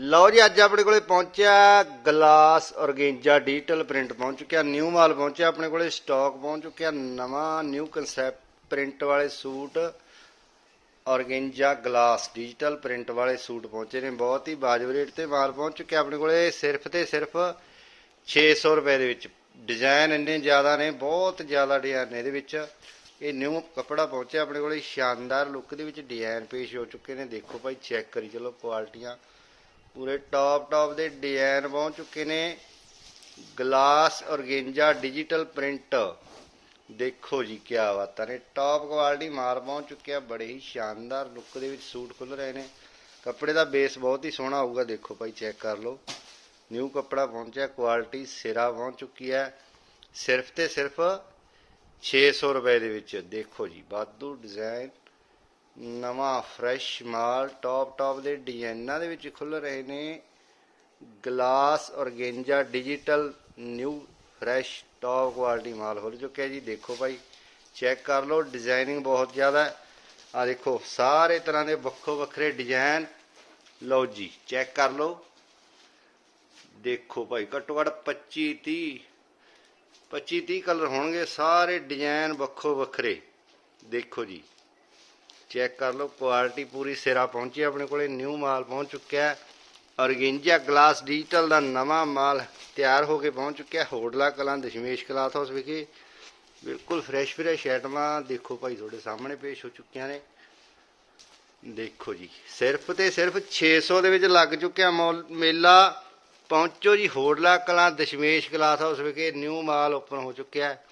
ਲਓ ਜੀ, ਅੱਜ ਆਪਣੇ ਕੋਲੇ ਪਹੁੰਚਿਆ ਗਲਾਸ ਔਰਗੇਂਜਾ ਡਿਜੀਟਲ ਪ੍ਰਿੰਟ ਪਹੁੰਚ ਚੁੱਕਿਆ, ਨਿਊ ਮਾਲ ਪਹੁੰਚਿਆ ਆਪਣੇ ਕੋਲੇ, ਸਟਾਕ ਪਹੁੰਚ ਚੁੱਕਿਆ, ਨਵਾਂ ਨਿਊ ਕਨਸੈਪਟ ਪ੍ਰਿੰਟ ਵਾਲੇ suit, organza glass digital print ਵਾਲੇ ਸੂਟ ਪਹੁੰਚੇ ਨੇ, ਬਹੁਤ ਹੀ ਵਾਜਬ ਰੇਟ ਤੇ ਮਾਲ ਪਹੁੰਚ ਚੁੱਕਿਆ ਆਪਣੇ ਕੋਲੇ, ਸਿਰਫ ਤੇ ਸਿਰਫ 600 ਰੁਪਏ ਦੇ ਵਿੱਚ। ਡਿਜ਼ਾਈਨ ਇੰਨੇ ਜ਼ਿਆਦਾ ਨੇ, ਬਹੁਤ ਜ਼ਿਆਦਾ ਡਿਜ਼ਾਈਨ ਨੇ ਇਹਦੇ ਵਿੱਚ। ਇਹ ਨਿਊ ਕੱਪੜਾ ਪਹੁੰਚਿਆ ਆਪਣੇ ਕੋਲੇ, ਸ਼ਾਨਦਾਰ ਲੁੱਕ ਦੇ ਵਿੱਚ ਡਿਜ਼ਾਈਨ ਪੇਸ਼ ਹੋ ਚੁੱਕੇ ਨੇ, ਦੇਖੋ ਭਾਈ, ਚੈੱਕ ਕਰੀ ਚਲੋ, ਕੁਆਲਟੀਆਂ ਪੂਰੇ ਟੌਪ ਟੌਪ ਦੇ ਡਿਜ਼ਾਈਨ ਪਹੁੰਚ ਚੁੱਕੇ ਨੇ। Glass organza digital print. ਦੇਖੋ ਜੀ ਕੀ ਬਾਤਾਂ ਨੇ। ਟੌਪ ਕੁਆਲਿਟੀ ਮਾਰ ਪਹੁੰਚ ਚੁੱਕਿਆ, ਬੜੇ ਹੀ ਸ਼ਾਨਦਾਰ ਲੁੱਕ ਦੇ ਵਿੱਚ ਸੂਟ ਖੁੱਲ ਰਹੇ ਨੇ। ਕੱਪੜੇ ਦਾ ਬੇਸ ਬਹੁਤ ਹੀ ਸੋਹਣਾ ਆਊਗਾ ਦੇਖੋ ਭਾਈ, ਚੈੱਕ ਕਰ ਲਓ। ਨਿਊ ਕੱਪੜਾ ਪਹੁੰਚਿਆ, ਕੁਆਲਿਟੀ ਸਿਰਾ ਪਹੁੰਚ ਚੁੱਕੀ ਹੈ। ਸਿਰਫ ਤੇ ਸਿਰਫ 600 ਰੁਪਏ ਦੇ ਵਿੱਚ, ਦੇਖੋ ਜੀ ਬਾਦੂ ਡਿਜ਼ਾਈਨ ਨਵਾਂ ਫਰੈਸ਼ ਮਾਲ ਟੌਪ ਟੌਪ ਦੇ ਡਿਜ਼ਾਈਨਾਂ ਦੇ ਵਿੱਚ ਖੁੱਲ ਰਹੇ ਨੇ। Glass organza digital new fresh top quality ਮਾਲ ਖੁੱਲ ਚੁੱਕਿਆ ਜੀ। ਦੇਖੋ ਭਾਈ ਚੈੱਕ ਕਰ ਲਓ ਡਿਜ਼ਾਈਨਿੰਗ ਬਹੁਤ ਜ਼ਿਆਦਾ ਹੈ। ਆ ਦੇਖੋ, ਸਾਰੇ ਤਰ੍ਹਾਂ ਦੇ ਵੱਖੋ ਵੱਖਰੇ ਡਿਜ਼ਾਈਨ ਲਓ ਜੀ ਚੈੱਕ ਕਰ ਲਓ। ਦੇਖੋ ਭਾਈ, ਘੱਟੋ ਘੱਟ 25 30 25 30 ਕਲਰ ਹੋਣਗੇ, ਸਾਰੇ ਡਿਜ਼ਾਈਨ ਵੱਖੋ ਵੱਖਰੇ। ਦੇਖੋ ਜੀ। ਚੈੱਕ ਕਰ ਲਓ ਕੁਆਲਿਟੀ ਪੂਰੀ ਸਿਰਾ ਪਹੁੰਚੀ ਆਪਣੇ ਕੋਲੇ ਨਿਊ ਮਾਲ ਪਹੁੰਚ ਚੁੱਕਿਆ ਹੈ। ਔਰਗੇਂਜਾ ਗਲਾਸ ਡਿਜੀਟਲ ਦਾ ਨਵਾਂ ਮਾਲ ਤਿਆਰ ਹੋ ਕੇ ਪਹੁੰਚ ਚੁੱਕਿਆ ਹੋਡਲਾ ਕਲਾਂ, ਦਸ਼ਮੇਸ਼ ਕਲਾਥ ਹਾਊਸ ਵਿਖੇ। ਬਿਲਕੁਲ ਫਰੈਸ਼ ਫਰੈਸ਼ ਆਈਟਮਾਂ ਦੇਖੋ ਭਾਈ, ਤੁਹਾਡੇ ਸਾਹਮਣੇ ਪੇਸ਼ ਹੋ ਚੁੱਕੀਆਂ ਨੇ। ਦੇਖੋ ਜੀ, ਸਿਰਫ ਤੇ ਸਿਰਫ 600 ਦੇ ਵਿੱਚ ਲੱਗ ਚੁੱਕਿਆ ਮੌਲ- ਮੇਲਾ। ਪਹੁੰਚੋ ਜੀ ਹੋਡਲਾ ਕਲਾਂ, ਦਸ਼ਮੇਸ਼ ਕਲਾਥ ਹਾਊਸ ਵਿਖੇ। ਨਿਊ ਮਾਲ ਓਪਨ ਹੋ ਚੁੱਕਿਆ ਹੈ।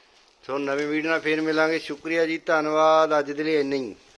ਸੋ ਨਵੀਂ ਵੀਡੀਓ ਨਾਲ ਫੇਰ ਮਿਲਾਂਗੇ। ਸ਼ੁਕਰੀਆ ਜੀ, ਧੰਨਵਾਦ। ਅੱਜ ਦੇ ਲਈ ਇੰਨਾ ਹੀ।